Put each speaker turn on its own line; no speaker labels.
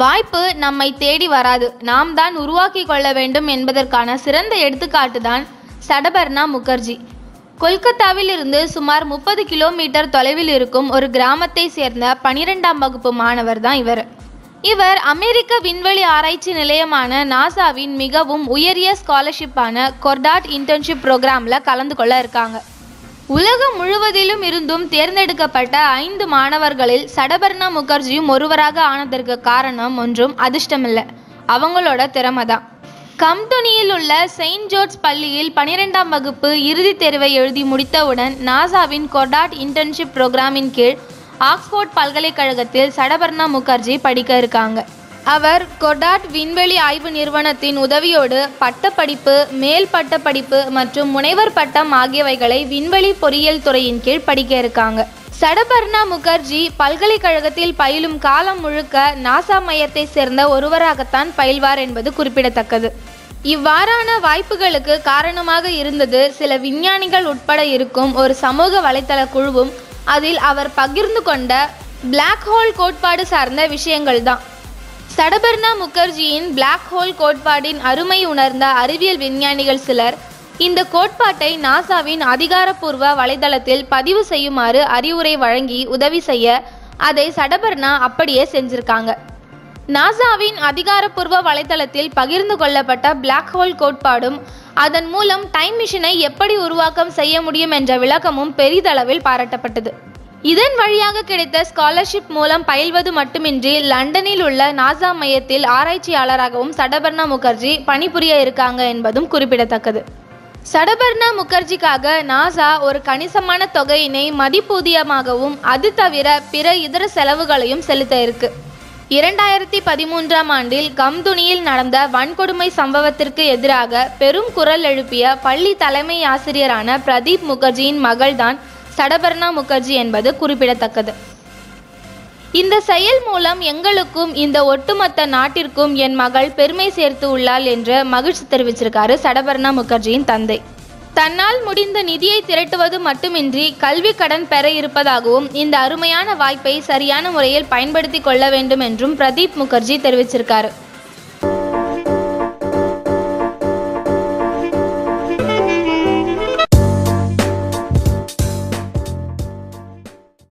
வாய்ப்பு நம்மை தேடி வராது. நாம் தான் உருவாக்கி கொள்ள வேண்டும் என்பதற்கான சிறந்த எடுத்துக்காட்டு தான் சடபர்னா முகர்ஜி. கொல்கத்தாவில் இருந்து சுமார் முப்பது கிலோமீட்டர் தொலைவில் இருக்கும் ஒரு கிராமத்தை சேர்ந்த பனிரெண்டாம் வகுப்பு மாணவர் தான் இவர். இவர் அமெரிக்க விண்வெளி ஆராய்ச்சி நிலையமான நாசாவின் மிகவும் உயரிய ஸ்காலர்ஷிப்பான கொர்டாட் இன்டர்ன்ஷிப் ப்ரோக்ராமில் கலந்து கொள்ள இருக்காங்க. உலகம் முழுவதிலும் இருந்தும் தேர்ந்தெடுக்கப்பட்ட ஐந்து மாணவர்களில் சடபர்ணா முகர்ஜியும் ஒருவராக ஆனதற்கு காரணம் ஒன்றும் அதிர்ஷ்டமில்லை. அவங்களோட திறமை தான் கம்துனியில் உள்ள செயின்ட் ஜோர்ஜ் பள்ளியில் பனிரெண்டாம் வகுப்பு இறுதித் தேர்வை எழுதி முடித்தவுடன் நாசாவின் கொடாட் இன்டர்ன்ஷிப் ப்ரோக்ராமின் கீழ் ஆக்ஸ்போர்ட் பல்கலைக்கழகத்தில் சடபர்ணா முகர்ஜி படிக்க இருக்காங்க. அவர் கொடாட் விண்வெளி ஆய்வு நிறுவனத்தின் உதவியோடு பட்டப்படிப்பு மேல் பட்டப்படிப்பு மற்றும் முனைவர் பட்டம் ஆகியவைகளை விண்வெளி பொறியியல் துறையின் கீழ் படிக்க இருக்காங்க. சடபர்ணா முகர்ஜி பல்கலைக்கழகத்தில் பயிலும் காலம் முழுக்க நாசா மையத்தை சேர்ந்த ஒருவராகத்தான் பயில்வார் என்பது குறிப்பிடத்தக்கது. இவ்வாறான வாய்ப்புகளுக்கு காரணமாக இருந்தது சில விஞ்ஞானிகள் உட்பட இருக்கும் ஒரு சமூக வலைத்தள குழுவும் அதில் அவர் பகிர்ந்து கொண்ட பிளாக் ஹோல் கோட்பாடு சார்ந்த விஷயங்கள்தான். சடபர்ணா முகர்ஜியின் பிளாக் ஹோல் கோட்பாடின் அருமை உணர்ந்த அறிவியல் விஞ்ஞானிகள் சிலர் இந்த கோட்பாட்டை நாசாவின் அதிகாரப்பூர்வ வலைதளத்தில் பதிவு செய்யுமாறு அறிவுரை வழங்கி உதவி செய்ய அதை சடபர்ணா அப்படியே செஞ்சிருக்காங்க. நாசாவின் அதிகாரப்பூர்வ வலைதளத்தில் பகிர்ந்து கொள்ளப்பட்ட பிளாக் ஹோல் கோட்பாடும் அதன் மூலம் டைம் மிஷினை எப்படி உருவாக்கம் செய்ய முடியும் என்ற விளக்கமும் பெரிதளவில் பாராட்டப்பட்டது. இதன் வழியாக கிடைத்த ஸ்காலர்ஷிப் மூலம் பயில்வது மட்டுமின்றி லண்டனில் உள்ள நாசா மையத்தில் ஆராய்ச்சியாளராகவும் சடபர்ணா முகர்ஜி பணிபுரிய இருக்காங்க என்பதும் குறிப்பிடத்தக்கது. சடபர்ணா முகர்ஜிக்காக நாசா ஒரு கணிசமான தொகையினை மதிப்பூதியமாகவும் அது தவிர பிற இதர செலவுகளையும் செலுத்த இருக்கு. இரண்டாயிரத்தி பதிமூன்றாம் ஆண்டில் கம்துனியில் நடந்த வன்கொடுமை சம்பவத்திற்கு எதிராக பெரும் குரல் எழுப்பிய பள்ளி தலைமை ஆசிரியரான பிரதீப் முகர்ஜியின் மகள்தான் சடபர்ணா முகர்ஜி என்பது குறிப்பிடத்தக்கது. இந்த செயல் மூலம் எங்களுக்கும் இந்த ஒட்டுமொத்த நாட்டிற்கும் என் மகள் பெருமை சேர்த்து உள்ளாள் என்று மகிழ்ச்சி தெரிவிச்சிருக்காரு சடபர்ணா முகர்ஜியின் தந்தை. தன்னால் முடிந்த நிதியை திரட்டுவது மட்டுமின்றி கல்வி கடன் பெற இருப்பதாகவும் இந்த அருமையான வாய்ப்பை சரியான முறையில் பயன்படுத்தி கொள்ள வேண்டும் என்றும் பிரதீப் முகர்ஜி தெரிவிச்சிருக்காரு.